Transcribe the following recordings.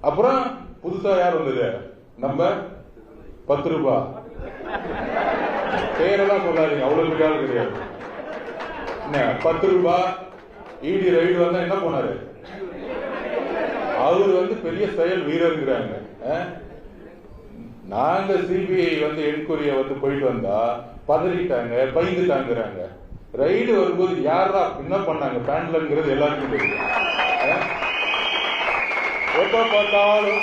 அப்புறம் புதுசா யார் வந்தது? நம்ம பத்து ரூபாய் பேரெல்லாம் சொல்லாதீங்க அவ்வளவு பெரிய ஆள் கிடையாது. என்ன பத்து ரூபா? ஈடி ரைடு வந்தா என்ன போனாரு? அவர் வந்து பெரிய செயல் வீரருங்கிறாங்க. அஹ்? நாங்க சிபிஐ வந்து என்கொயரிய வந்து போயிட்டு வந்தா பதறிட்டாங்க பயந்துட்டாங்கிறாங்க. ரைடு வரும்போது யாரா என்ன பண்ணாங்க? பேண்ட்லங்கிறது எல்லாருக்கும் தெரியும். எப்போ பார்த்தாலும்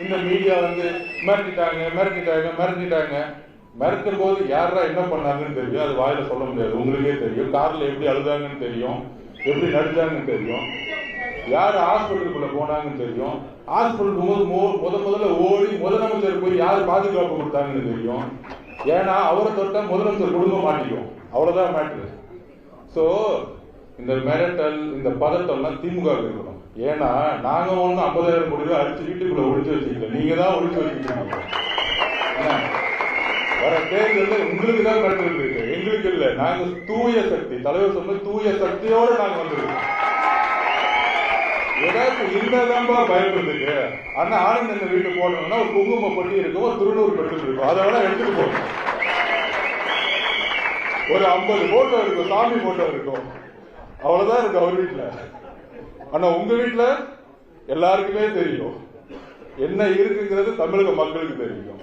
இந்த மீடியா வந்து மிரட்டிட்டாங்க மிரட்டிட்டாங்க மிரட்டிட்டாங்க. மிரட்டும் போது யாரா என்ன பண்ணாங்கன்னு தெரியும். அது வாயில சொல்ல முடியாது. உங்களுக்கே தெரியும். கார்ல எப்படி அழுதாங்கன்னு தெரியும். எப்படி நடிச்சாங்கன்னு தெரியும். யார் ஹாஸ்பிட்டலுக்குள்ள போனாங்கன்னு தெரியும். ஹாஸ்பிட்டல் போது மோ- முத முதல்ல ஓடி முதலமைச்சர் போய் யார் பாதுகாப்பு கொடுத்தாங்கன்னு தெரியும். ஏன்னா அவரை தொட்டா முதலமைச்சர் குடும்பம் மாட்டிக்கும் அவ்வளவுதான் மேட்ரு ஸோ இந்த மிரட்டல் இந்த பதட்டம்லாம் திமுக இருக்கணும். ஏன்னா நாங்க ஒண்ணு ஐம்பதாயிரம் கோடி ரூபாய் அடிச்சு வீட்டுக்குள்ள ஒழிச்சு வச்சுக்கல நீங்க தான் ஒழிச்சு வச்சுக்கிட்டீங்க வர தேர்தல் உங்களுக்கு தான் மிரட்டல் இருக்கு எங்களுக்கு இல்ல. நாங்க தூய சக்தி. தலைவர் சொன்ன தூய சக்தியோட நாங்க வந்திருக்கோம். ஏதாச்சும் இருந்தாதான்பா பயப்படுறதுக்கு. ஆனா ஆளுங்க இந்த வீட்டு போனோம்னா ஒரு குங்கும பட்டி இருக்கும் ஒரு திருநூறு பெட்ரோல் இருக்கும். அதை வேணா எடுத்துட்டு போகணும் ஒரு ஐம்பது போட்டோ இருக்கும். சாமி போட்டோ இருக்கும். அவ்வளவுதான் இருக்கு அவர் வீட்டுல. ஆனா உங்க வீட்டுல எல்லாருக்குமே தெரியும். என்ன இருக்குங்கிறது தமிழக மக்களுக்கு தெரியும்.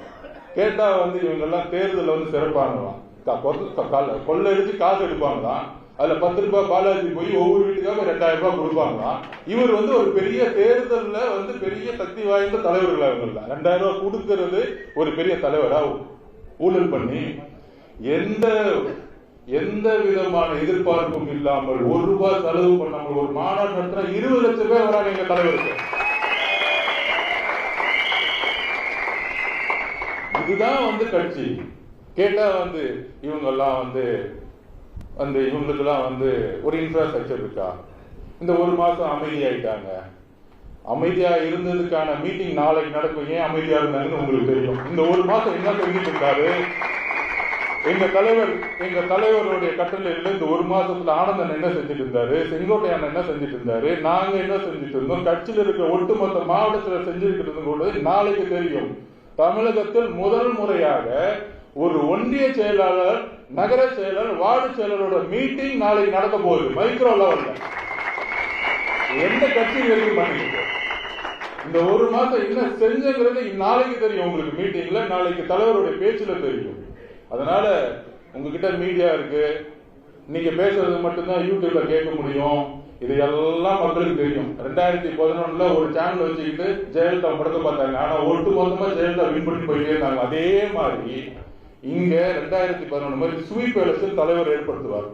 கேட்டா வந்து இவங்க எல்லாம் தேர்தலில் வந்து சிறப்பானலாம் க- கொ- காசு எடுப்பாங்களாம் அதுல பத்து ரூபாய் பாலாஜி போய் ஒவ்வொரு வீட்டுக்காக ரெண்டாயிரம் ரூபாய் கொடுப்பாங்களாம் இவர் வந்து ஒரு பெரிய தேர்தல்ல வந்து பெரிய சக்தி வாய்ந்த தலைவர்கள் அவங்க ரெண்டாயிரம் ரூபாய் கொடுக்கறது ஒரு பெரிய தலைவரா ஊழல் பண்ணி எந்த எந்த விதமான எதிர்பார்ப்பும் இல்லாமல் ஒரு ரூபாய் செலவு பண்ணாமல் ஒரு மாநாடு நடத்தினா இருபது லட்சம் பேர் வராங்க எங்க தலைவருக்கு. இதுதான் வந்து கட்சி. கேட்டா வந்து இவங்க எல்லாம் வந்து அந்த இவங்களுக்கெல்லாம் வந்து ஒரு இன்ஃப்ராஸ்ட்ரக்சர் இருக்கா? இந்த ஒரு மாசம் அமைதியாயிட்டாங்க. அமைதியா இருந்ததுக்கான மீட்டிங் நாளைக்கு நடக்கும். ஏன் அமைதியா இருந்தாங்கன்னு உங்களுக்கு தெரியும். இந்த ஒரு மாசம் என்ன செஞ்சுட்டு இருக்காரு? எங்க தலைவர் எங்க தலைவருடைய கட்டளையில இந்த ஒரு மாசத்துல ஆனந்தன் என்ன செஞ்சுட்டு இருந்தாரு செங்கோட்டையான என்ன செஞ்சுட்டு இருந்தாரு நாங்க என்ன செஞ்சுட்டு இருந்தோம் கட்சியில இருக்கிற ஒட்டுமொத்த மாவட்டத்துல செஞ்சிருக்கிறது கூட நாளைக்கு தெரியும். தமிழகத்தில் முதல் முறையாக ஒரு ஒன்றிய செயலாளர் நகர செயலர் வார்டு செயலரோட மீட்டிங் நாளைக்கு நடக்க போகுது. மைக்ரோ லெவல்ல. எந்த கட்சி வரைக்கும் பண்ணிட்டு இந்த ஒரு மாசம் என்ன செஞ்சங்கிறது நாளைக்கு தெரியும். உங்களுக்கு மீட்டிங்ல நாளைக்கு தலைவருடைய பேச்சுல தெரியும். அதனால உங்ககிட்ட மீடியா இருக்கு. நீங்க பேசுறது மட்டும்தான் யூடியூப்ல கேட்க முடியும். இது எல்லாம் மக்களுக்கு தெரியும். ரெண்டாயிரத்தி பதினொன்னுல ஒரு சேனல் வச்சுக்கிட்டு ஜெயலலிதா படத்தை பார்த்தாங்க. ஆனா ஒட்டு மொத்தமா ஜெயலலிதா வின் பண்ணி போயிட்டே இருந்தாங்க. அதே மாதிரி இங்க ரெண்டாயிரத்தி பதினொன்று மாதிரி ஸ்வீப் எலெக்ஷன் தலைவர் ஏற்படுத்துவார்.